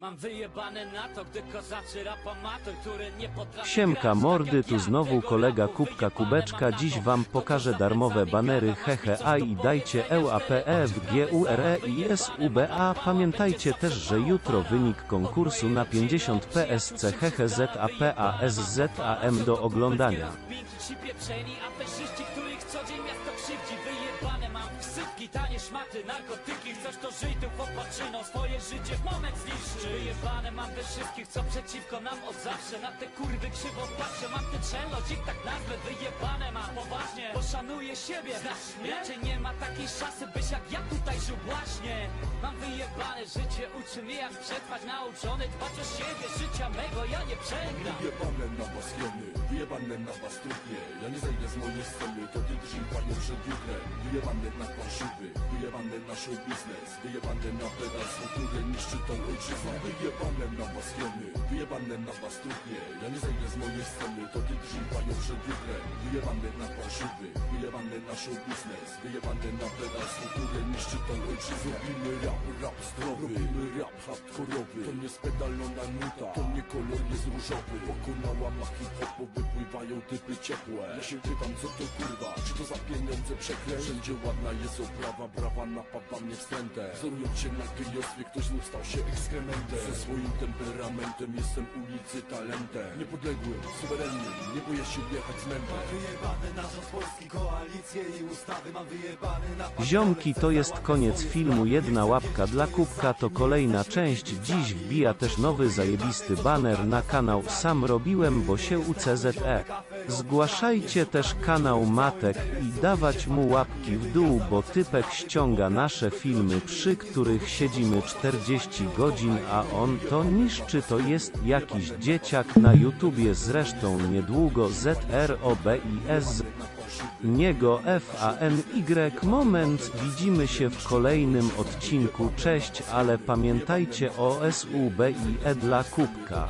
Mam wyjebane na to, gdy kozaczy rap amator, który nie potrafi Siemka mordy, tak jak tu znowu kolega Kubka Kubeczka. Dziś wam pokażę darmowe banery hehe a i dajcie powiedzenia, EUAPE wtedy w GURE i SUBA. Pamiętajcie też, że jutro wynik konkursu na 50 PSC hehe ZAPA SZAM do oglądania. Ci pieprzeni afeszyści, których co dzień miasto krzywdzi Wyjebane mam wsypki, tanie szmaty, narkotyki Chcesz to żyj tu popatrzyną, swoje życie w moment zniszczy Wyjebane mam we wszystkich, co przeciwko nam od zawsze. Na te kurwy krzywo patrzę, mam ich tak nazwę Wyjebane mam, poważnie, poszanuję siebie. Znasz mnie? Raczej nie ma takiej szansy, byś jak ja tutaj żył właśnie. Mam wyjebane życie, uczy mnie jak przetrwać Nauczony dbać o siebie, życia mego ja nie przegram. Wyjebane na was jony, wyjebane na was trupie Ja nie zejdę z mojej sceny, to ty drzyj panią przed jutrem. Wyjebane na parszywy, wyjebane na show biznes. Wyjebane na pedalstwo, które niszczy tą ojczyznę Wyjebane na was jony, wyjebane na was trupie Ja nie zejdę z mojej sceny, to ty drzyj panią przed jutrem. Wyjebane na parszywy, wyjebane na show biznes. Wyjebane na pedalstwo, które niszczy tą ojczyznę Robimy rap, rap zdrowy, robimy rap hardkorowy. To nie spedalona nuta, to nie kolor jest różowy. Wokół na łamach hip-hopu wypływają typy ciepłe. Ja się pytam co to kurwa, to za pieniądze przeklęć? Wszędzie ładna jest oprawa, brawa napawa mnie wstrętem Wzorując się na gejostwie, ktoś znów stał się ekskrementem. Ze swoim temperamentem jestem ulicy talentem. Niepodległym, suwerennym, nie boję się jechać z mętem. Wyjebany na rząd Polski, koalicje i ustawy. Mam wyjebany na Ziomki to jest koniec filmu. jedna łapka dla kubka to kolejna część. Dziś wbija też nowy zajebisty baner na kanał sam robiłem bo się UCZE zgłaszajcie też kanał Matek i dawać mu łapki w dół bo typek ściąga nasze filmy przy których siedzimy 40 godzin a on to niszczy. To jest jakiś dzieciak na YouTubie zresztą niedługo ZROBIS niego FANY moment widzimy się w kolejnym odcinku. Cześć ale pamiętajcie o SUBIE dla kubka